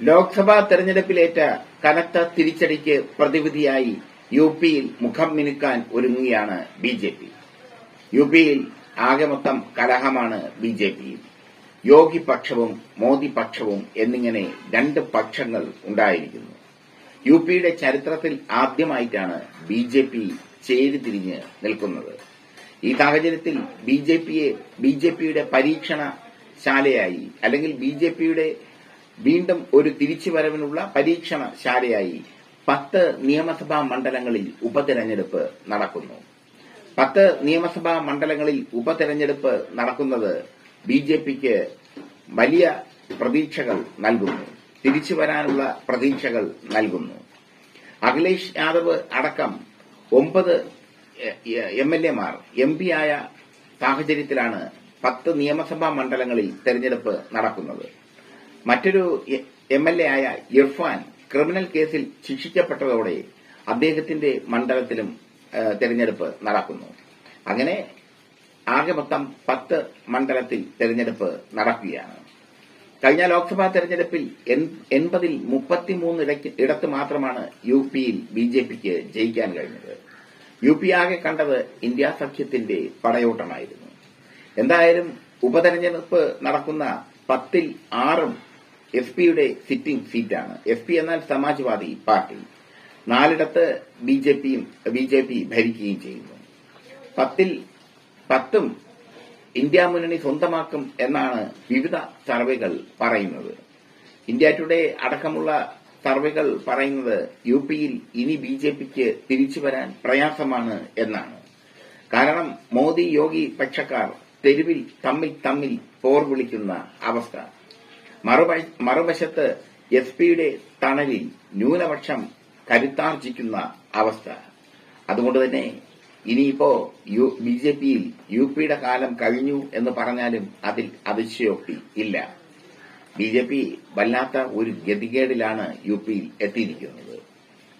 ലോക്സഭാ തെരഞ്ഞെടുപ്പിലേറ്റ കനത്ത തിരിച്ചടിക്ക് പ്രതിവിധിയായി യു പിയിൽ മുഖം മിനുക്കാൻ ഒരുങ്ങുകയാണ് ബി ജെ പി. യു പിയിൽ ആകെ മൊത്തം കലഹമാണ് ബി ജെ പിയിൽ യോഗി പക്ഷവും മോദി പക്ഷവും എന്നിങ്ങനെ രണ്ട് പക്ഷങ്ങൾ ഉണ്ടായിരിക്കുന്നു. യു പിയുടെ ചരിത്രത്തിൽ ആദ്യമായിട്ടാണ് ബി ജെ പി ചേരിതിരിഞ്ഞ് നിൽക്കുന്നത്. ഈ സാഹചര്യത്തിൽ ബി ജെ പിയെ ബി ജെ പിയുടെ പരീക്ഷണശാലയായി അല്ലെങ്കിൽ ബി ജെ പിയുടെ വീണ്ടും ഒരു തിരിച്ചുവരവിനുള്ള പരീക്ഷണശാലയായി പത്ത് നിയമസഭാ മണ്ഡലങ്ങളിൽ ഉപതെരഞ്ഞെടുപ്പ് നടക്കുന്നു. പത്ത് നിയമസഭാ മണ്ഡലങ്ങളിൽ ഉപതെരഞ്ഞെടുപ്പ് നടക്കുന്നത് ബി ജെ പിക്ക് വലിയ പ്രതീക്ഷകൾ നൽകുന്നു. തിരിച്ചു വരാനുള്ള പ്രതീക്ഷകൾ നൽകുന്നു. അഖിലേഷ് യാദവ് അടക്കം ഒമ്പത് എം എൽ എമാർ എം പി ആയ സാഹചര്യത്തിലാണ് പത്ത് നിയമസഭാ മണ്ഡലങ്ങളിൽ തെരഞ്ഞെടുപ്പ് നടക്കുന്നത്. മറ്റൊരു എം എൽ എ ആയ ഇർഫാൻ ക്രിമിനൽ കേസിൽ ശിക്ഷിക്കപ്പെട്ടതോടെ അദ്ദേഹത്തിന്റെ മണ്ഡലത്തിലും തെരഞ്ഞെടുപ്പ് നടക്കുന്നു. അങ്ങനെ ആകെ മൊത്തം പത്ത് മണ്ഡലത്തിൽ തെരഞ്ഞെടുപ്പ് നടക്കുകയാണ്. കഴിഞ്ഞ ലോക്സഭാ തെരഞ്ഞെടുപ്പിൽ എൺ- എൺപതിൽ മുപ്പത്തിമൂന്ന് ഇടത്ത് മാത്രമാണ് യു പിയിൽ ബി ജെ പിക്ക് ജയിക്കാൻ കഴിഞ്ഞത്. യു പി ആകെ കണ്ടത് ഇന്ത്യ സഖ്യത്തിന്റെ പടയോട്ടമായിരുന്നു. എന്തായാലും ഉപതെരഞ്ഞെടുപ്പ് നടക്കുന്ന പത്തിൽ ആറും എസ് പിയുടെ സിറ്റിംഗ് സീറ്റാണ് എഫ് പി എന്നാൽ സമാജ്വാദി പാർട്ടി. നാലിടത്ത് ബി ജെ പിയും ബി ജെ പി ഭരിക്കുകയും ചെയ്യുന്നു. പത്തിൽ പത്തും ഇന്ത്യ മുന്നണി സ്വന്തമാക്കും എന്നാണ് വിവിധ സർവേകൾ പറയുന്നത്. ഇന്ത്യ ടുഡേ അടക്കമുള്ള സർവേകൾ പറയുന്നത് യു പിയിൽ ഇനി ബി ജെ പിക്ക് തിരിച്ചു വരാൻ പ്രയാസമാണ് എന്നാണ്. കാരണം മോദി യോഗി പക്ഷക്കാർ തെരുവിൽ തമ്മിൽ തമ്മിൽ പോർ വിളിക്കുന്ന അവസ്ഥ. മറുവശത്ത് എസ് പിയുടെ തണലിൽ ന്യൂനപക്ഷം കരുത്താർജിക്കുന്ന അവസ്ഥ. അതുകൊണ്ട് തന്നെ ഇനിയിപ്പോ യു ബി ജെ പിയിൽ യു പിയുടെ കാലം കഴിഞ്ഞു എന്ന് പറഞ്ഞാലും അതിൽ അതിശയോക്തി ഇല്ല. ബി ജെ പി വല്ലാത്ത ഒരു ഗതികേടിലാണ് യു പിയിൽ എത്തിയിരിക്കുന്നത്.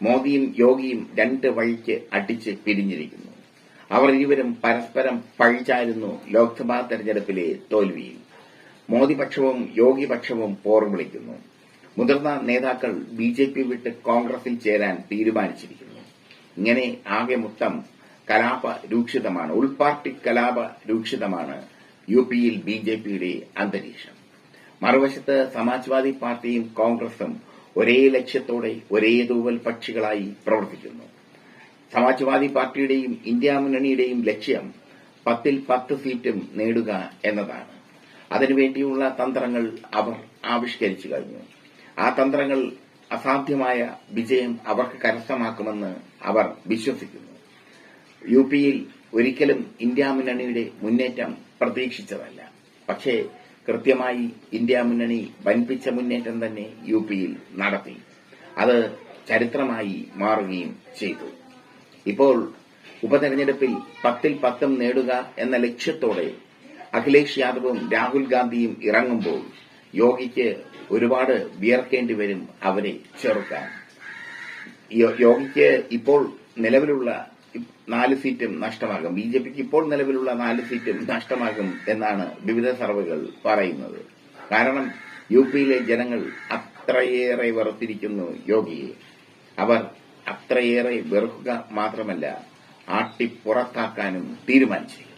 മോദിയും യോഗിയും രണ്ട് വഴിക്ക് അടിച്ച് പിരിഞ്ഞിരിക്കുന്നു. അവർ ഇരുവരും പരസ്പരം പഴിച്ചായിരുന്നു ലോക്സഭാ തെരഞ്ഞെടുപ്പിലെ തോൽവിയിൽ. മോദി പക്ഷവും യോഗി പക്ഷവും പോർ വിളിക്കുന്നു. മുതിർന്ന നേതാക്കൾ ബി ജെ പി വിട്ട് കോൺഗ്രസിൽ ചേരാൻ തീരുമാനിച്ചിരിക്കുന്നു. ഇങ്ങനെ ആകെ മൊത്തം കലാപ രൂക്ഷിതമാണ്. ഉൾപാർട്ടി കലാപ രൂക്ഷിതമാണ് യു പിയിൽ ബി ജെ പിയുടെ അന്തരീക്ഷം. മറുവശത്ത് സമാജ്വാദി പാർട്ടിയും കോൺഗ്രസും ഒരേ ലക്ഷ്യത്തോടെ ഒരേ തൂവൽ പക്ഷികളായി പ്രവർത്തിക്കുന്നു. സമാജ്വാദി പാർട്ടിയുടെയും ഇന്ത്യ മുന്നണിയുടെയും ലക്ഷ്യം പത്തിൽ പത്ത് സീറ്റും നേടുക എന്നതാണ്. അതിനുവേണ്ടിയുള്ള തന്ത്രങ്ങൾ അവർ ആവിഷ്കരിച്ചു കഴിഞ്ഞു. ആ തന്ത്രങ്ങൾ അസാധ്യമായ വിജയം അവർക്ക് കരസ്ഥമാക്കുമെന്ന് അവർ വിശ്വസിക്കുന്നു. യു പിയിൽ ഒരിക്കലും ഇന്ത്യ മുന്നണിയുടെ മുന്നേറ്റം പ്രതീക്ഷിച്ചതല്ല. പക്ഷേ കൃത്യമായി ഇന്ത്യ മുന്നണി വൻപിച്ച മുന്നേറ്റം തന്നെ യു പിയിൽ നടത്തി. അത് ചരിത്രമായി മാറുകയും ചെയ്തു. ഇപ്പോൾ ഉപതെരഞ്ഞെടുപ്പിൽ പത്തിൽ പത്തും നേടുക എന്ന ലക്ഷ്യത്തോടെ അഖിലേഷ് യാദവും രാഹുൽ ഗാന്ധിയും ഇറങ്ങുമ്പോൾ യോഗിക്ക് ഒരുപാട് വിയർക്കേണ്ടി വരും അവരെ ചെറുക്കാൻ. യോഗിക്ക് ഇപ്പോൾ നിലവിലുള്ള നാല് സീറ്റും നഷ്ടമാകും. ബി ജെ പിക്ക് ഇപ്പോൾ നിലവിലുള്ള നാല് സീറ്റും നഷ്ടമാകും എന്നാണ് വിവിധ സർവേകൾ പറയുന്നത്. കാരണം യു പിയിലെ ജനങ്ങൾ അത്രയേറെ വെറുത്തിരിക്കുന്നു യോഗിയെ അവർ അത്രയേറെ വെറുക്കുക മാത്രമല്ല ആട്ടിപ്പുറത്താക്കാനും തീരുമാനിച്ചിരിക്കുന്നു.